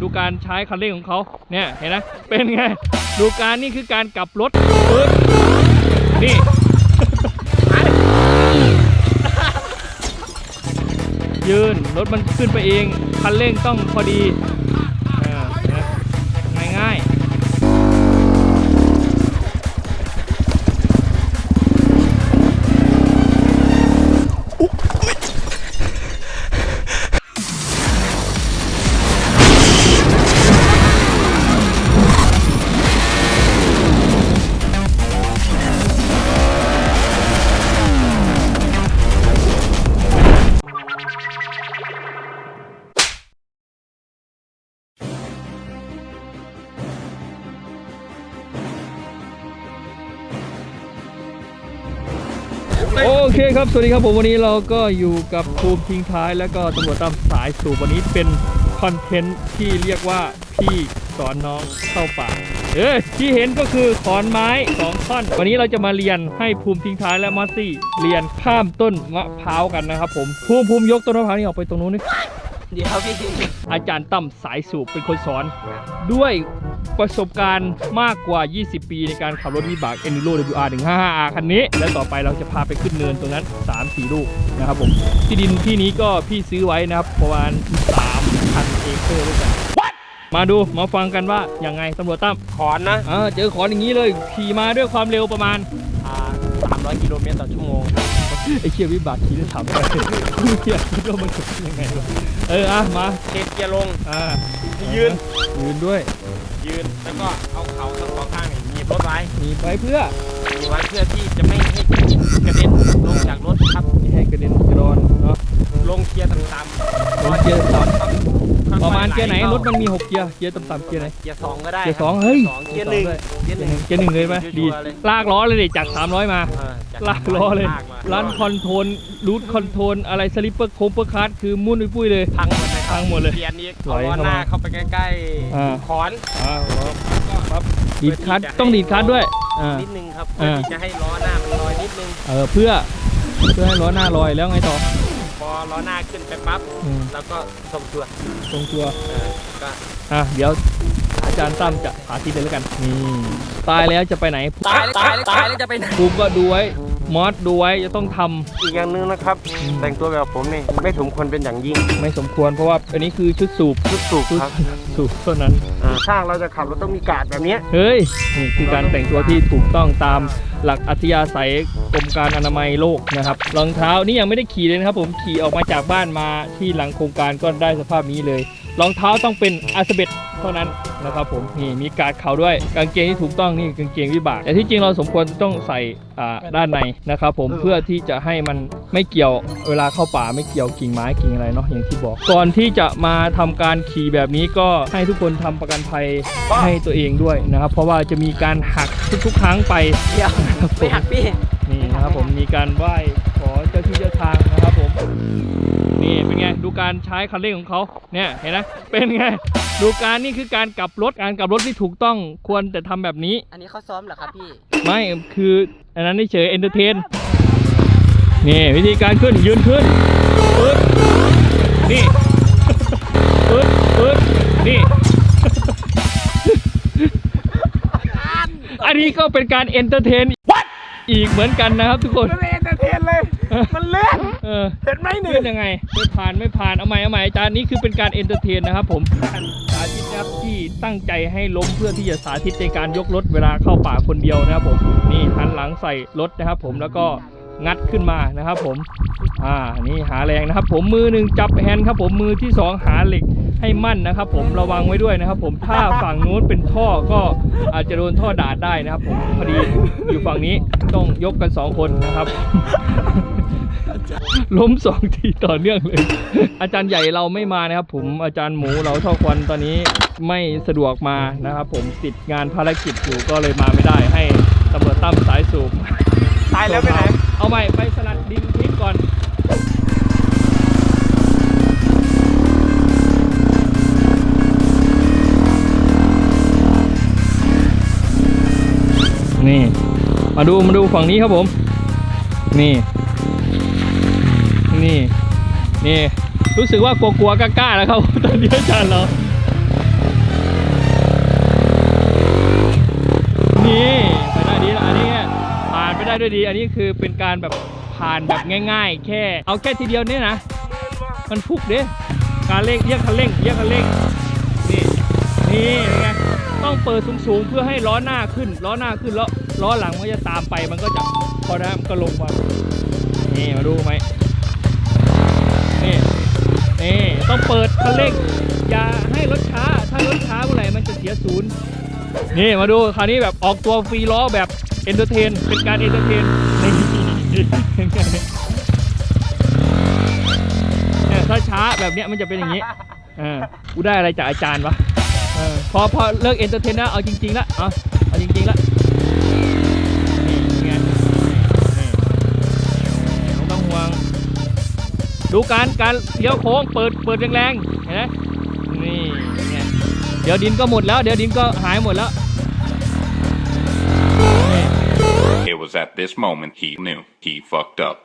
ดูการใช้คันเร่งของเขาเนี่ยเห็นไหมเป็นไง ดูการนี่คือการกลับรถปึ๊บนี่ยืนรถมันขึ้นไปเอง คันเร่งต้องพอดี โอเคครับสวัสดีครับผมวันนี้เราก็อยู่กับภูมิทิ้งท้าย แล้วก็ตำรวจตามสายสู่วันนี้เป็นคอนเทนต์ที่เรียกว่าพี่สอนน้องเข้าป่าเออที่เห็นก็คือขอนไม้สองท่อน วันนี้เราจะมาเรียนให้ภูมิทิ้งท้ายและมอสซี่เรียนข้ามต้นมะพร้าวกันนะครับผมภูมิภูมิยกต้นมะพร้าวนี่ออกไปตรงนู้นนี่เดี๋ยวพี่อาจารย์ตั้มสายสูบเป็นคนสอน ด้วย ประสบการณ์มากกว่า 20 ปีในการขับรถวิบาก Enduro WR 155R คันนี้ และต่อไปเราจะพาไปขึ้นเนินตรงนั้น 3-4 ลูกนะครับผมที่ดินที่นี้ก็พี่ซื้อไว้นะครับประมาณ3,000เอเคอร์ด้วยกันมาดูมาฟังกันว่ายังไงตำรวจตั้มขอนนะอ่าเจอขอนอย่างนี้เลยขี่มาด้วยความเร็วประมาณอ่า300กิโลเมตรต่อชั่วโมงไอ้เชียวิบากขี่ได้ถามไปกูอยากคิดว่ามันจะเป็นยังไงวะเอออะมาเทเกียร์ลงอ่ายืนยืนด้วย ยืนแล้วก็เอาเขาทั้งสองข้างเนี่ยหนีบรถไว้มีไปเพื่อหนีบไว้เพื่อที่จะไม่ให้กระเด็นลงจากรถครับไม่ให้กระเด็นกระดอนเนาะลงเกียร์ต่ำๆลงเกียร์ต่ำครับประมาณเกียร์ไหนค่อรถมันมี6เกียร์เกียร์ต่ำๆเกียร์ไหนเกียร์สองก็ได้เกียร์คสบองเฮ้ยสองเกียร์หนึ่งด้วยเกียร์หนึ่งเกียร์หนึ่งเลยไหมชัวร์ๆดีเลยลากล้อเลยดิจาก300มาเออจากลากล้อเลยลากมารันคอนโทรลรูทคอนโทรลอะไรสลิปเปอร์โคมเปอร์คัสคือมุ่นปุ้ยๆเลยพังหมดเลยครับ พังหมดเลยเกียร์นี้ไหลเอาล้อหน้าเข้ามาเข้าไปใกล้อ่า ๆขอนอ่าครับดีดคัทต้องดีดคัทด้วยอ่า นิดนึงครับเพื่ออ่าที่จะให้ล้อหน้ามันลอยนิดนึง เออเพื่อเพื่อให้ล้อหน้าลอยแล้วไงต่อพอล้อหน้าขึ้นไปปั๊บอืมแล้วก็ส่งตัวตรงตัวเออก็อะเดี๋ยวอาจารย์ตั้มจะสาธิตเลยแล้วกันนี่ตายแล้วจะไปไหนตายตายตายแล้วจะไปไหน ภูมิก็ดูไว้ มอสดูไว้จะต้องทำอีกอย่างหนึงนะครับอืมแต่งตัวแบบผมนี่ไม่สมควรเป็นอย่างยิ่งไม่สมควรเพราะว่าอันนี้คือชุดสูบชุดสูบชุดครับสูบเท่านั้น อ่าถ้าเราจะขับเราต้องมีการ์ดแบบเนี้ย เฮ้ย นี่คือการแต่งตัวที่ถูกต้องตามหลักอัธยาศัยกรมการอนามัยโลกนะครับรองเท้านี่ยังไม่ได้ขี่เลยนะครับผมขี่ออกมาจากบ้านมาที่หลังโครงการก็ได้สภาพนี้เลย รองเท้าต้องเป็นอาสเบตเท่านั้นนะครับผมนี่มีการ์ดเขาด้วยกางเกงที่ถูกต้องนี่กางเกงวิบาก แต่ที่จริงเราสมควรต้องใส่อ่าด้านในนะครับผมเพื่อที่จะให้มันไม่เกี่ยวเวลาเข้าป่าไม่เกี่ยวกิ่งไม้กิ่งอะไรเนาะอย่างที่บอก ก่อนที่จะมาทำการขี่แบบนี้ก็ให้ทุกคนทำประกันภัยให้ตัวเองด้วยนะครับ เพราะว่าจะมีการหักทุกๆครั้งไปเดี๋ยวนะครับผมไม่หักพี่นี่นะครับผมมีการไหว้ขอเจ้าที่เจ้าทางนะครับผมนี่เป็นไงดู การใช้คันเร่งของเขาเนี่ยเห็นไหมเป็นไงดูการนี่คือการกลับรถการกลับรถที่ถูกต้องควรแต่ทำแบบนี้ อันนี้เขาซ้อมเหรอครับพี่ไม่คืออันนั้นเฉยเอนเตอร์เทนนี่วิธีการขึ้นยืนขึ้นปึ๊บนี่ปึ๊บปึ๊บนี่อันนี้ก็เป็นการเอนเตอร์เทนอีกเหมือนกันนะครับทุกคนมันเล่นแต่เทนเลย มันเล่นเออเห็นไหมหนึ่ขึ้งนยังไงไม่ผ่านไม่ผ่านเอาใหม่เอาใหม่อาจารย์นี่คือเป็นการเอนเตอร์เทนนะครับผมการสาธิตนะครับที่ตั้งใจให้ล้มเพื่อที่จะสาธิตในการยกรถเวลาเข้าป่าคนเดียวนะครับผมนี่หันหลังใส่รถนะครับผมแล้วก็ งัดขึ้นมานะครับผมอ่านี่หาแรงนะครับ ผมมือหนึ่งจับแฮนด์ครับผมมือที่สองหาเหล็กให้มั่นนะครับ ผมระวังไว้ด้วยนะครับ ผมถ้าฝั่งนู้นเป็นท่อก็อาจจะโดนท่อดาดได้นะครับ ผมพอดีอยู่ฝั่งนี้ต้องยกกันสองคนนะครับล้มสองทีต่อเนื่องเลย อาจารย์ใหญ่เราไม่มานะครับ ผมอาจารย์หมูเราท่อควันตอนนี้ไม่สะดวกมานะครับ ผมติดงานภารกิจอยู่ก็เลยมาไม่ได้ให้ตำรวจตั้มสายสูบตายแล้วไปไหน เอาใหม่ไปสลัดดินทิ้งก่อนนี่ มาดูมาดูฝั่งนี้ครับผม นี่ นี่ นี่ รู้สึกว่ากลัวๆกล้าๆแล้วครับ ตอนนี้อาจารย์เรา นี่ ด้วยดี อันนี้คือเป็นการแบบผ่านแบบง่ายๆ แค่ เอาแค่ทีเดียวเนี่ยนะ มันพุกเด้การเร่งเรียกคันเร่งเรียกคันเร่งนี่นี่ไงต้องเปิดสูงๆ เพื่อให้ล้อหน้าขึ้น ล้อหน้าขึ้นแล้วล้อหลังมันจะตามไปมันก็จะพอนะมันก็ลงมานี่มาดูไหมนี่นี่ต้องเปิดคันเร่งอย่าให้รถช้าถ้ารถช้าเมื่อไหร่มันจะเสียศูนย์นี่มาดูคราวนี้แบบออกตัวฟรีล้อแบบ เอนเตอร์เทน เป็นการเอนเตอร์เทนนี่เนี่ยถ้าช้าแบบเนี้ยมันจะเป็นอย่างนี้เออกูได้อะไรจากอาจารย์วะเออพอพอเลิกเอนเตอร์เทนแล้วเอาจริงๆละเอาเอาจริงๆละนี่ไงนี่ไม่ต้องห่วง ดูการการเลี้ยวโค้งเปิดเปิดแรงๆเห็นไหมนี่ไงเดี๋ยวดินก็หมดแล้ว เดี๋ยวดินก็หายหมดแล้ว at this moment he knew he fucked up.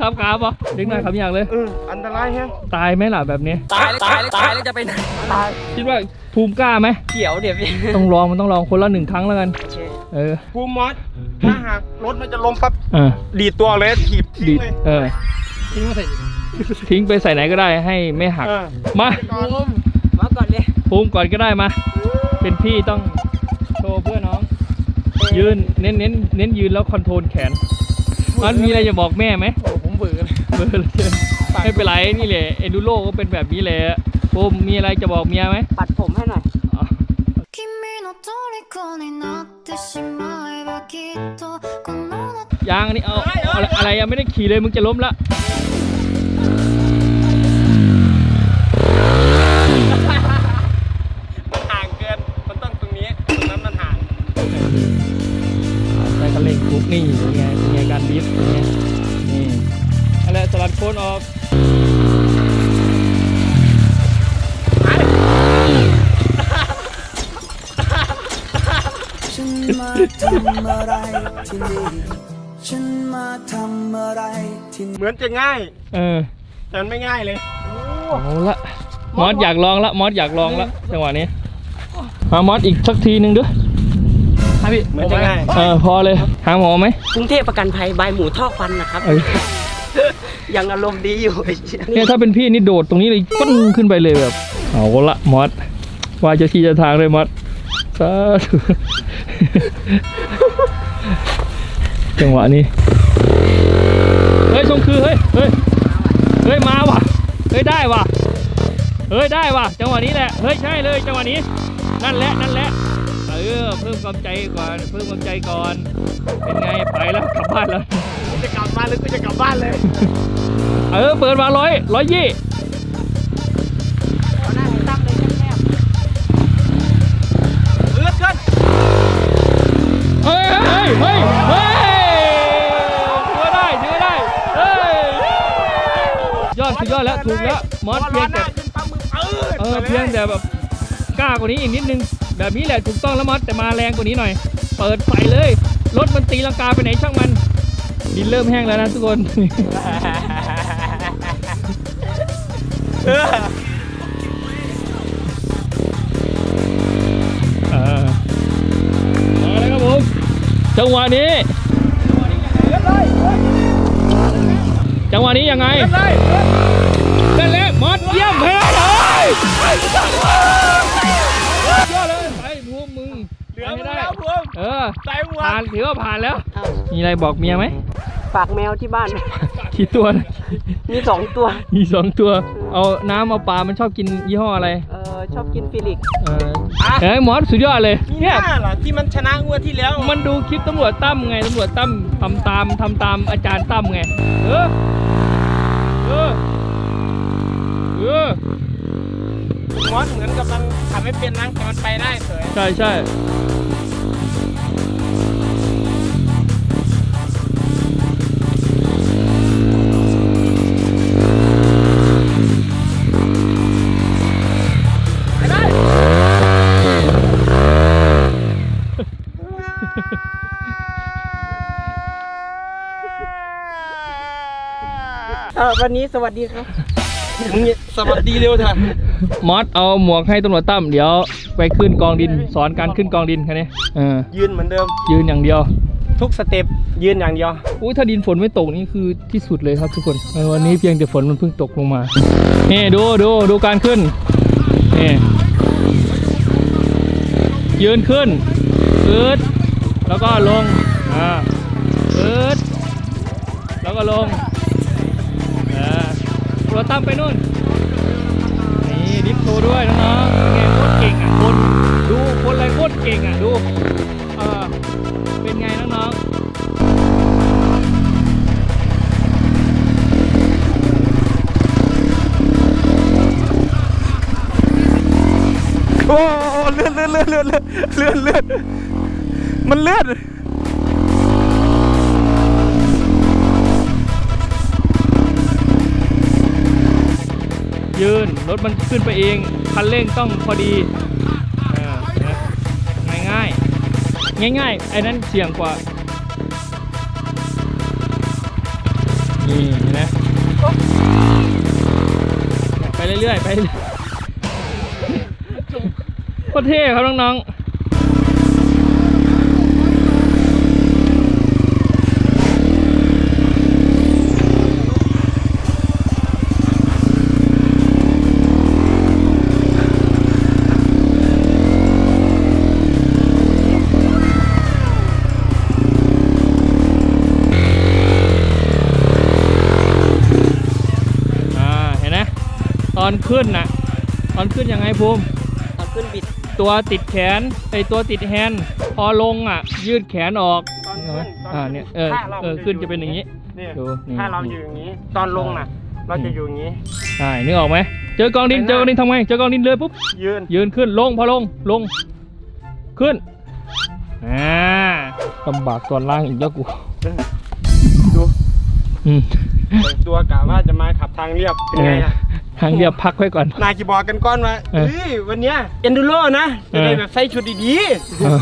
ทำขาปะดึงหน่อยครับอย่างเลย เอออันตรายแฮะตายไหมล่ะแบบนี้ ตายแล้วตายแล้วตายแล้วจะไปไหนตายคิดว่าภูมิกล้าไหมเดี๋ยวเดี๋ยวพี่ต้องลองมันต้องลองคนละหนึ่งครั้งแล้วกันโอเคเออ ภูมิมอสถ้าหากรถมันจะล้มปั๊บอ่าดีดตัวเลยถีบทิ้ดีงเลยเออ ทิ้งมาใส่ทิ้งไปใส่ไหนก็ได้ให้ไม่หัก เออมาก่อนมาก่อนเลยภูมิก่อนก็ได้มา เป็นพี่ต้องโชว์เพื่อน้อง ยืนเน้นเน้นเน้นยืนแล้วคอนโทรลแขนมันมีอะไรจะบอกแม่ไหมโอ้ผมเบื่อเลยเบื่อเลยไม่เป็นไรนี่แหละเอ็นดูโลก็เป็นแบบนี้แหละผมมีอะไรจะบอกเมียไหมปัดผมให้หน่อยยางอันนี้เอาอะไรยังไม่ได้ขี่เลยมึงจะล้มละ สลัดโคนออกฉันมาทำอะไรที่นี่ฉันมาทำอะไรที่นี่เหมือนจะง่าย เออแต่มันไม่ง่ายเลย เอาละมอสอยากลองละมอสอยากลองละจังหวะนี้มามอสอีกสักทีหนึ่งด้วยครับพี่เหมือนจะง่าย เออพอเลยหาหมอไหมกรุงเทพประกันภัยบายหมูท่อควันนะครับ เออ ยังอารมณ์ดีอยู่ไอ้เหี้ยเนี่ยถ้าเป็นพี่นี่โดดตรงนี้เลยปึ้งขึ้นไปเลยแบบ เอาละมอสว่าจะที่จะทางเลยมอสสาธุจังหวะนี้ เฮ้ยชงคือเฮ้ยเฮ้ยเฮ้ยมาว่ะเฮ้ยได้ว่ะเฮ้ยได้ว่ะจังหวะนี้แหละเฮ้ยใช่เลยจังหวะนี้ นั่นแหละนั่นแหละเออเพิ่มความใจก่อนเพิ่มความใจก่อน เป็นไงไปแล้วกลับบ้านแล้ว จะกลับบ้านหรือกูจะกลับบ้านเลยเออเปิดมาร้อยร้อยยี่เอาหน้าให้ตั้งเลยแคบเลือดขึ้นเฮ้ยเฮ้ยเฮ้ยเฮ้ยถือว่าได้ถือว่าได้เฮ้ยยอดสุดยอดแล้วถูกแล้วมอสพอเพีล้ยองหแต่น้าขึ้นปั๊บมือปืดเออเพียงแต่แบบกล้ากว่านี้อีกนิดนึงแบบนี้แหละถูกต้องแล้วมอสแต่มาแรงกว่านี้หน่อย เปิดไฟเลยรถมันตีลังกาไปไหนช่างมัน ดินเริ่มแห้งแล้วนะทุกคนเออมาเลยครับผมจังหวะนี้ จังหวะนี้ยังไงนั่นแหละมอสเยี่ยมเฮ้ยเฮ้ยยอดเลยไปพวกมึงเหลือไมึให้งได้แล้วพวงเออใส่หัวผ่านถือว่าผ่านแล้ว มีอะไรบอกเมียไหม ฝากแมวที่บ้าน กี่ตัวนะมีสองตัว มีสองตัว เอาน้ำเอาปลา มันชอบกินยี่ห้ออะไร เออชอบกินฟิลิกซ์เออเฮ้ยมอสสุดยอดเลยมีหเนี่ยน้าเหรอที่มันชนะงวดที่แล้วมันดูคลิปตำรวจตั้มไงตำรวจตั้มทำตามทำตามอาจารย์ตั้มไง เออ เออ เออ มอสเหมือนกับมันทำไม่เป็นนะแต่มันไปได้เฉยใช่ใช่ วันนี้สวัสดีครับมึงสวัสดีเร็วเถอะมอสเอาหมวกให้ตำรวจตั้มเดี๋ยวไปขึ้นกองดิน สอนการขึ้นกองดินแค่นี้เออยืนเหมือนเดิม ยืนอย่างเดียว ทุกสเต็ปยืนอย่างเดียวอุ้ยถ้าดินฝนไม่ตกนี่คือที่สุดเลยครับทุกคนเออวันนี้เพียงแต่ฝนมันเพิ่งตกลงมานี่ดูดูดูการขึ้นนี่ยืนขึ้นปืดแล้วก็ลงอ่าปืดแล้วก็ลงอ่าเราตั้มไปนู่น นี่ดิฟโชว์ด้วยน้องๆเป็นไงโคตรเก่งอะคนดูคนอะไรโคตรเก่งอะดู เออเป็นไงน้องๆโอ้เลื่อนเลื่อนเลื่อนเลื่อนเลื่อนเลื่อนมันเลื่อน ยืนรถมันขึ้นไปเอง คันเร่งต้องพอดีง่ายง่ายง่ายง่ายไอ้นั้นเสี่ยงกว่านี่นะไปเรื่อยๆไปโคตรเท่ครับน้องๆ อนขึ้นน่ะตอนขึ้นยังไงภูมิตอนขึ้นบิด ตัวติดแขนไอตัวติดแฮนด์พอลงอะ ยืดแขนออกตอนเห็นไหมขึ้นตอนอ่าขึ้นเนี่ยเออถ้าเราเออขึ้นจะเป็นอย่างนี้นี่ดูนี่ถ้าเราอยู่อย่างนี้ ตอนลงน่ะ เราจะอยู่อย่างนี้ ใช่นึกออกไหมเจอกองดินไปหน้าเจอกองดินทำไงเจอกองดินเลยปุ๊บยืนยืนขึ้นลงพอลงลง ขึ้นอ่าลำบากตอนล่างอีกแล้วกูดูอืม แต่งตัวกะว่าจะมาขับทางเรียบเป็นไงอะ ทางเรียบพักไว้ก่อน นายกี่บอกกันก้อนว่าเออเฮ้ยวันเนี้ยเอนดูโรนะจะได้เออแบบใส่ชุดดีเออ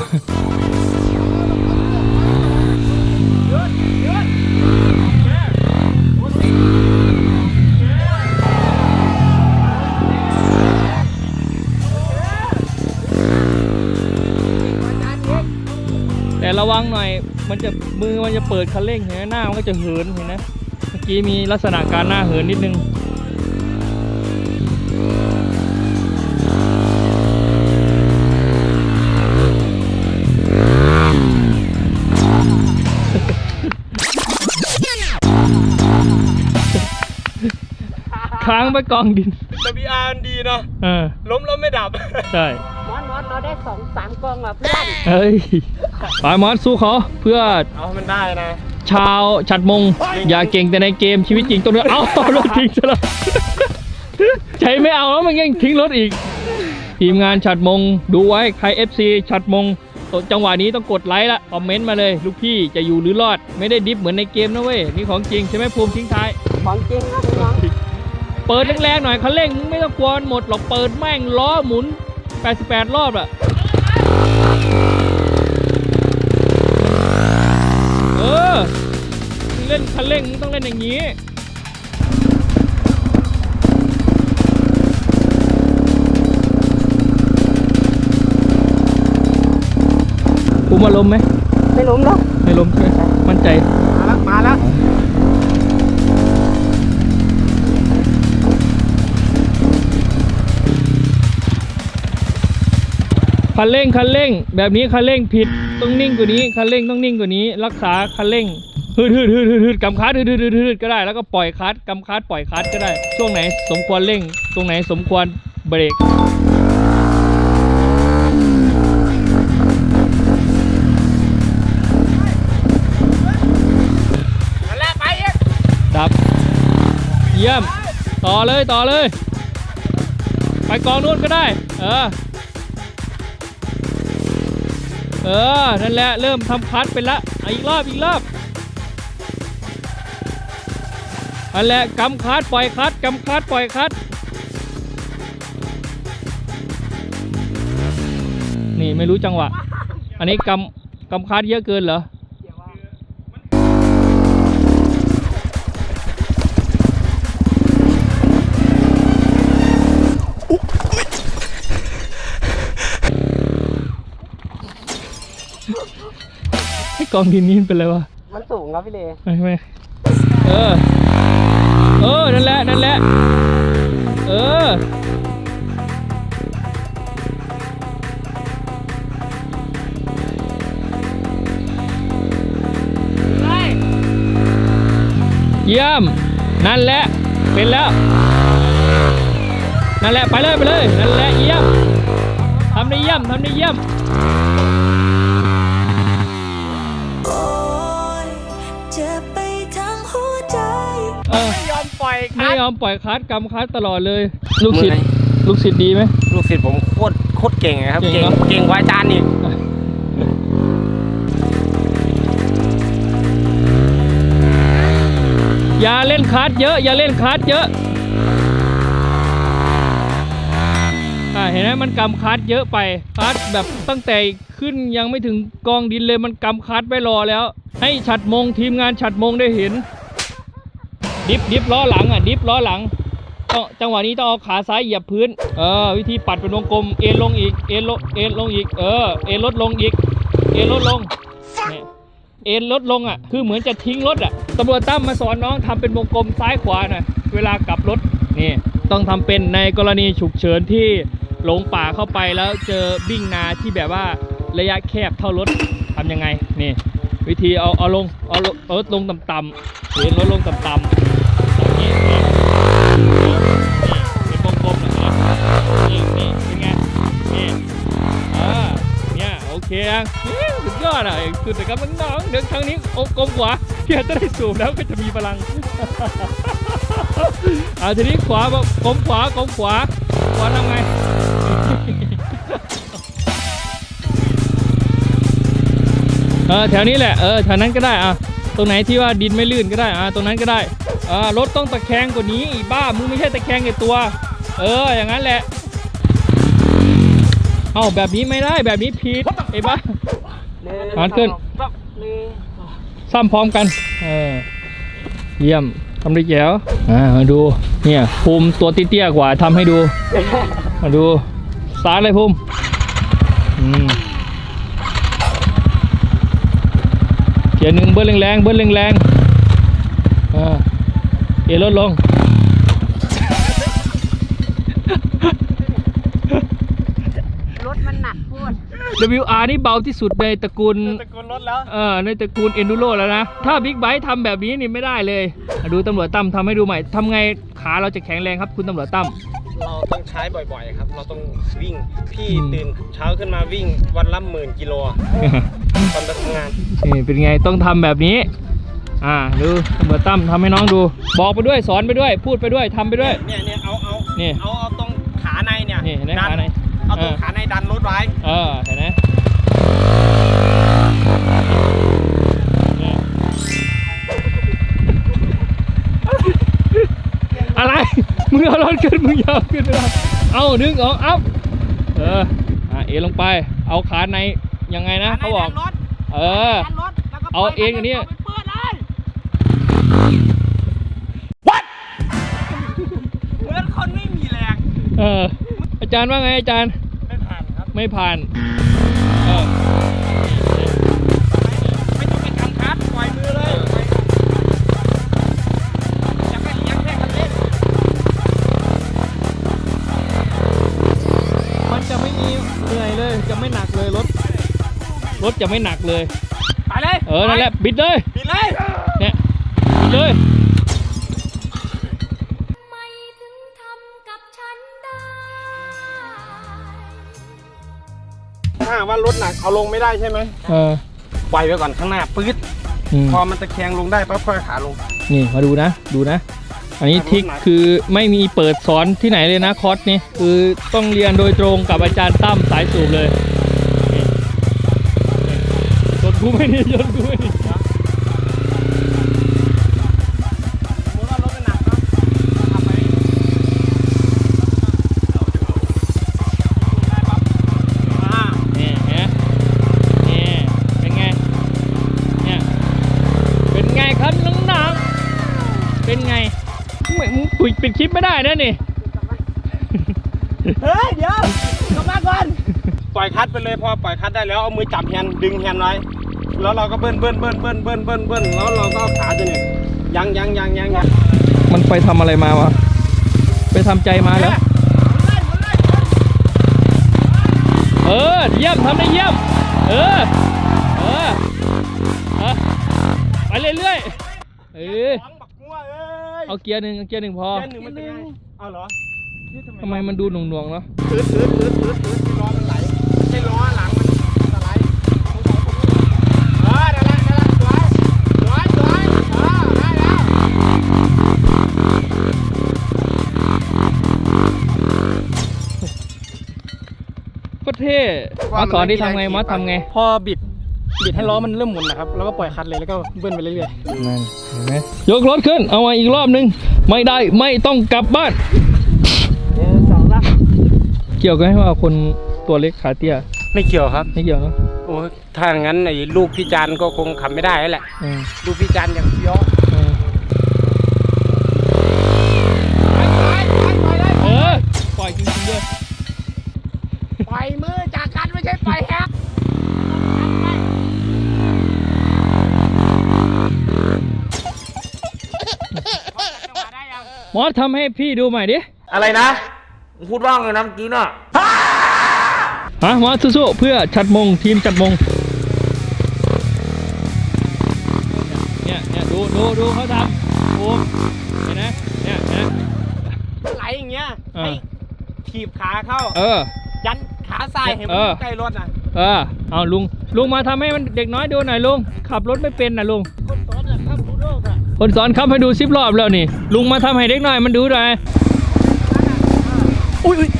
แต่ระวังหน่อย มันจะมือมันจะเปิดคันเร่งเห็นไหมหน้ามันก็จะเหินเห็นไหมเมื่อกี้มีลักษณะการหน้าเหินนิดนึง งไปกองดินๆ WR มันดีเนาะเออล้มแล้วไม่ดับใช่มอนมอนเราได้สองสามกองอะเพื่อนเฮ้ยปายมอสสู้เขาเพื่อเอาให้มันได้นะชาวฉัดมง อย่าเก่งแต่ในเกมชีวิตจริงต้องเลือกเอารถทิ้งซะแล้วใช้ไม่เอาแล้วมันยังทิ้งรถอีก ทีมงานฉัดมง ดูไว้ใคร FC ฉัดมงจังหวะนี้ต้องกดไลค์ละคอมเมนต์มาเลย ลูกพี่จะอยู่หรือรอด ไม่ได้ดิฟเหมือนในเกมนะเว้ยนี่ของจริงใช่ไหมภูมิทิ้งท้าย ของจริงครับน้อง เปิดแรงๆหน่อยคันเร่งมึงไม่ต้องกลัวมันหมดหรอกเปิดแม่งล้อหมุน 88 รอบอะเออมึงเล่นคันเร่งมึงต้องเล่นอย่างนี้ภูมิอารมณ์ไหมไม่ล้มหรอกไม่ล้มใช่ไหมมั่นใจ มาแล้วมาแล้ว คันเร่งคันเร่ง แบบนี้คันเร่งผิดต้องนิ่งกว่านี้คันเร่งต้องนิ่งกว่านี้ รักษาคันเร่งฮืดฮืดฮืดฮืดฮืดกำคัดฮืดฮืดฮืดฮืดก็ได้แล้วก็ปล่อยคัดกำคัดปล่อยคัดก็ได้ ช่วงไหนสมควรเร่ง ตรงไหนสมควรเบรกนั่นแหละไปอีกดับเยี่ยม ต่อเลยต่อเลย ไปกองนู้นก็ได้ เออ เออ นั่นแหละ เริ่มทำคัดเป็นละอีกรอบ อีกรอบนั่นแหละกำคัดปล่อยคัดกำคัดปล่อยคัด นี่ไม่รู้จังหวะ อันนี้กำกำคัดเยอะเกินเหรอ องดินนี่เป็นไรวะ มันสูงครับพี่เลไม่ไม่เออ เออ นั่นแหละ นั่นแหละ เออ เยี่ยม นั่นแหละ เป็นแล้ว นั่นแหละ ไปเลย ไปเลย นั่นแหละ เยี่ยม ทำได้เยี่ยม ทำได้เยี่ยม คไม่รับยอมปล่อยคัดกำคัดตลอดเลย ลูกศิษมือย์ไหนลูกศิษย์ดีไหม ลูกศิษย์ผมโคตรโคตรเก่งอะครับ เก่เก่งงเหรอเก่งกว่าอาจารย์อีกอย่าเล่นคัดเยอะ อย่าเล่นคัดเยอะอ่าเห็นไหมมันกำคัดเยอะไปคัดแบบตั้งแต่ขึ้นยังไม่ถึงกองดินเลยมันกำคัดไว้รอแล้ว ให้ฉัดมงทีมงานฉัดมงได้เห็น ดิฟดิฟล้อหลังอะดิฟล้อหลังต้องจังหวะนี้ต้องเอาขาซ้ายเหยียบพื้น เออ วิธีปัดเป็นวงกลม เอ็นลงอีก เอ็นลง เอ็นลงอีก เออ เอ็นลดลงอีก เอ็นลดลงเนี่ยเอ็นลดลงอะ คือเหมือนจะทิ้งรถอะตำรวจตั้มมาสอนน้องทำเป็นวงกลมซ้ายขวาหน่อย เวลากลับรถ นี่ ต้องทำเป็นในกรณีฉุกเฉินที่หลงป่าเข้าไปแล้วเจอบิ่งนาที่แบบว่าระยะแคบเท่ารถทำยังไง นี่ วิธีเอาเอาลงเอาลง เอารถลงต่ำๆเอ็นรถลงต่ำๆ เป็นวงกลมนะครับนี่นี่เป็นไงนี่อ่าเนี่ยโอเคอะสุดยอดอะสุดเลยครับน้องเดี๋ยวครั้งนี้โอ้กลมขวาเพี่จะได้สูบแล้วก็จะมีพลังอ่าทีนี้ขวาบอกกลมขวากลมขวาขวาทำไงเออแถวนี้แหละเออแถวนั้นก็ได้อะ ตรงไหนที่ว่าดินไม่ลื่นก็ได้อะตรงนั้นก็ได้อ่ารถต้องตะแคงกว่านี้อีบ้ามึงไม่ใช่ตะแคงในตัว เอออย่างนั้นแหละเอาแบบนี้ไม่ได้แบบนี้ผิดไอ้บ้าหันขึ้นซ้ำพร้อมกันเออเยี่ยมทำได้แจ๋วอ่ามาดูเนี่ยภูมิตัวเตี้ยๆกว่าทำให้ดูมาดูสาดเลยภูมิอืม เกียร์หนึ่งเบิ้ลแรงๆเบิ้ลแรงๆอ่าเอลดลง รถมันหนักพูด WR นี่เบาที่สุดในตระกูลตะโกนรถแล้ว เออในตระกูล Enduro แล้วนะ ถ้าบิ๊กไบค์ทำแบบนี้นี่ไม่ได้เลยอะดูตำรวจตั้มทำให้ดูใหม่ทำไงขาเราจะแข็งแรงครับคุณตำรวจตั้ม เราต้องใช้บ่อยๆครับ เราต้องวิ่ง พี่อืมตื่นเช้าขึ้นมาวิ่งวันละหมื่นกิโลอะตอนไปทำงานนี่เป็นไงต้องทำแบบนี้ อ่าดูตำรวจตั้มทำให้น้องดู บอกไปด้วยสอนไปด้วย พูดไปด้วยทำไปด้วย เนี่ยเนี่ยเอาเอานี่เอาเอาตรงขาในเนี่ยนี่เห็นไหมดัขาในเอาตรงเออขาในดันรถไว้ เออเห็นไหมนี่อะไร มึงเอารถขึ้นมึงอยาวขึ้นไม่ได้เอาดึงออกอัพเอออะเอลงไป เอาขาในยังไงนะเขาบอกดันรถเออดันรถแล้วก็เอาเองอันนี้าไปเปิดเลยเหมือนคนไม่มีแรง เออ อาจารย์ว่าไงอาจารย์ ไม่ผ่านครับ ไม่ผ่าน ถจะไม่หนักเลย ไปเลยเออนั่นแหละบิดเลยปิดเลยเนี่ยบิดเลยไม่ถึงทำกับฉันได้ถ้าหากว่ารถหนักเอาลงไม่ได้ใช่ไหมเออปล่อยไว้ก่อนข้างหน้าปื๊ดอืมพอมันตะแคงลงได้ปั๊บค่อยขาลง นี่มาดูนะดูนะ อันนี้ทริกคือไม่มีเปิดสอนที่ไหนเลยนะคอร์สนี้คือต้องเรียนโดยตรงกับอาจารย์ตั้มสายสูบเลยนี่นี่ยนต์ กูไม่ไดียนต์กูไม่ดีสมมติว่ารถมันหนักเนาะทำไปได้ปั๊บอ่านี่เห็นไหมนี่เป็นไง เนี่ย เป็นไงครับน้องๆเป็นไงไม่มึงปิดปิดคลิปไม่ได้นะนี่ เฮ้ย เดี๋ยวกลับมาก่อน ปล่อยคัดไปเลยพอปล่อยคัดได้แล้วเอามือจับแฮนด์ดึงแฮนด์ไว้ แล้วเราก็เบิ้ลเบิ้ลเบิ้ลเบิ้ลเบิ้ลเบิ้ลเบิ้ลแล้วเราก็เอาขาตัวนี้ยังยังยังยังยังมันไปทำอะไรมาวะ ไปทำใจมาแล้วเออ เยี่ยมทำได้เยี่ยม เออ เออเออไปเรื่อยๆเออของบักงัวเอ้ยเอาเกียร์หนึ่งเอาเกียร์หนึ่งพอเกียร์หนึ่งมันเป็นไงเอาเหรอนี่ทำไมมันดูหน่วงๆเนาะ ตืดตืดตืดตืดตืดที่ล้อมันไหล เท่มาสอนที่ทำไงมอสทำไง พอบิดบิดให้ล้อมันเริ่มหมุนนะครับ แล้วก็ปล่อยคัดเลยแล้วก็เบิ้ลไปเรื่อยนั่นเห็นไหมยกรถขึ้น เอามาอีกรอบนึง ไม่ได้ไม่ต้องกลับบ้านสองละเกี่ยวกับให้ว่าคนตัวเล็กขาเตี้ยๆไม่เกี่ยวครับ ไม่เกี่ยวเนาะโอ้ยถ้างั้นไอ้ลูกพี่จันก็คงขับไม่ได้แล้วแหละเออลูกพี่จันอย่างเฟี้ยว ไม่ใช่ปล่อยแฮกมอสทำให้พี่ดูใหม่ดิ อะไรนะมึงพูดว่างเลยนะเมื่อกี้น่ะฮะมอสสู้ๆเพื่อชัดมงทีมชัดมง เนี่ยเนี่ยดูดูดูเขาทำโอ้เห็นไหมเนี่ยเนี่ยไหลอย่างเงี้ยเออให้ถีบขาเข้า เออ ยัน ขาซ้ายให้มันเออใกล้รถน่ะเออ เอาลุง ลุงมาทำให้มันเด็กน้อยดูหน่อยลุง ขับรถไม่เป็นนะลุง คนสอนน่ะครับรู้โลกอะคนสอนขับให้ดูสิบรอบแล้วนี่ ลุงมาทำให้เด็กน้อยมันดูหน่อย อุ้ยอุ๊ย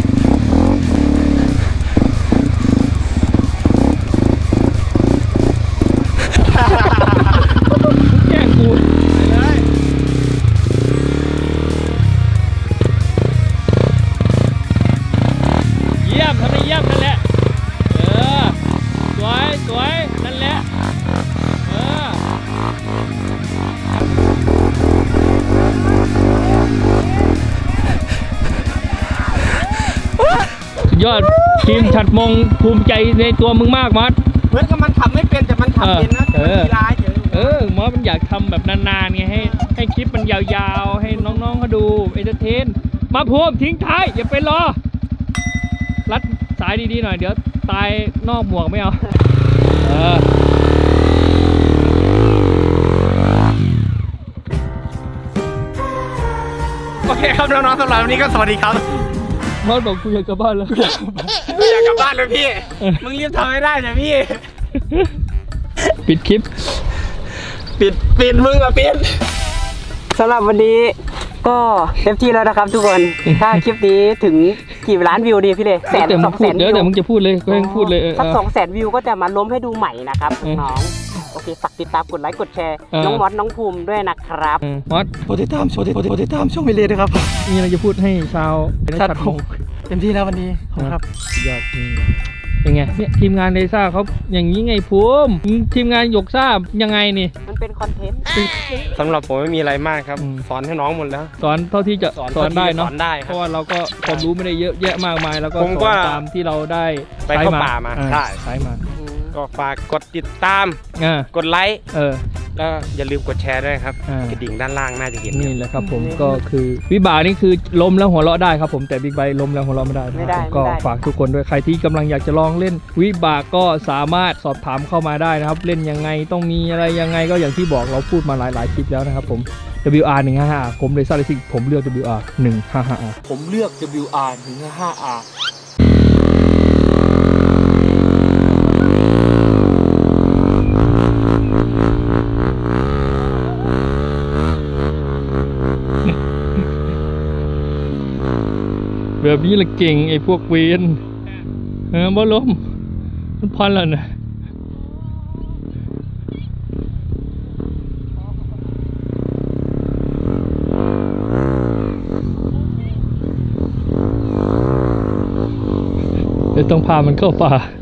ยอดทีมฉัดมงภูมิใจในตัวมึงมากมอสเหมือนกับมันขับไม่เป็นแต่มันขับเป็นนะแต่มันเออกีฬาเฉยเออมอสมันอยากทำแบบนานๆไงให้ให้คลิปมันยาวๆ ให้น้องๆเขาดูเอนเตอร์เทน มาพูมทิ้งท้าย อย่าไปรอ รัดสายดีๆหน่อย เดี๋ยวตายนอกหมวกไม่เอา เออโอเคครับน้องๆสำหรับวันนี้ก็สวัสดีครับ มอสบอกกูอยากกลับบ้านแล้วไม่อยากกลับบ้านเลยพี่เออมึงรีบทำให้ได้นะพี่ ปิดคลิป ปิดปิดมึงอะปิด สำหรับวันนี้ก็เต็มที่แล้วนะครับทุกคน ถ้าคลิปนี้ถึงกี่ล้านวิวดีพี่เลยแสนเดี๋ยวสมึองงพูแสดนเดี๋ยววิวเดี๋ยวมึงจะพูดเลยก็ยังพูดเลยเออสักเออสองแสนวิวก็จะมาล้มให้ดูใหม่นะครับเออน้องโอเคฝากติดตามกดไลค์กดแชร์เออ น้องมอสน้องภูมิด้วยนะครับเออมอสโปรติดตามโปรติดโปรติโปรติดตามช่องวิเลด้วยครับมีอะไรจะพูดให้ชาวเป็นชัดชัดมงเต็มที่แล้ววันนี้ขอบคุณครับ สุดยอดอืมเป็นไงเนี่ยทีมงานเลซ่าเขาอย่างนี้ไงภูมิทีมงานหยกซ่ายังไงนี่ มันเป็นคอนเทนต์สำหรับผมไม่มีอะไรมากครับ อืม สอนให้น้องหมดแล้ว สอนเท่าที่จะสอนได้เนาะสอนได้คเพรับ ราะว่าเราก็ความรู้ไม่ได้เยอะแยะมากมาย แล้วก็ผมสก็อนตามที่เราได้ไปเข้าป่ามาอ่ใช่ ใช้มา ก็ฝากกดติดตามอ่ากดไลค์ เออ แล้วอย่าลืมกดแชร์ด้วยครับ อ่า กระดิ่งด้านล่างน่าจะเห็นนี่แหละครับผมก็คือวิบากนี่คือล้มแล้วหัวเราะได้ครับผมแต่บิ๊กไบค์ล้มแล้วหัวเราะไม่ได้ไม่ได้นะครับก็ไม่ได้ ฝากทุกคนด้วยใครที่กำลังอยากจะลองเล่น วิบากก็สามารถสอบถามเข้ามาได้นะครับ เล่นยังไงต้องมีอะไรยังไงก็อย่างที่บอกเราพูดมาหลายๆคลิปแล้วนะครับผม WR 155ผมเลยซาลิซิกผมเลือก WR 155ผมเลือก WR ถึง 5R แบบนี้แหละเก่งไอ้พวกเวนเออบ่ล้มมันพันแล้วนะเดี๋ยวต้องพามันเข้าป่า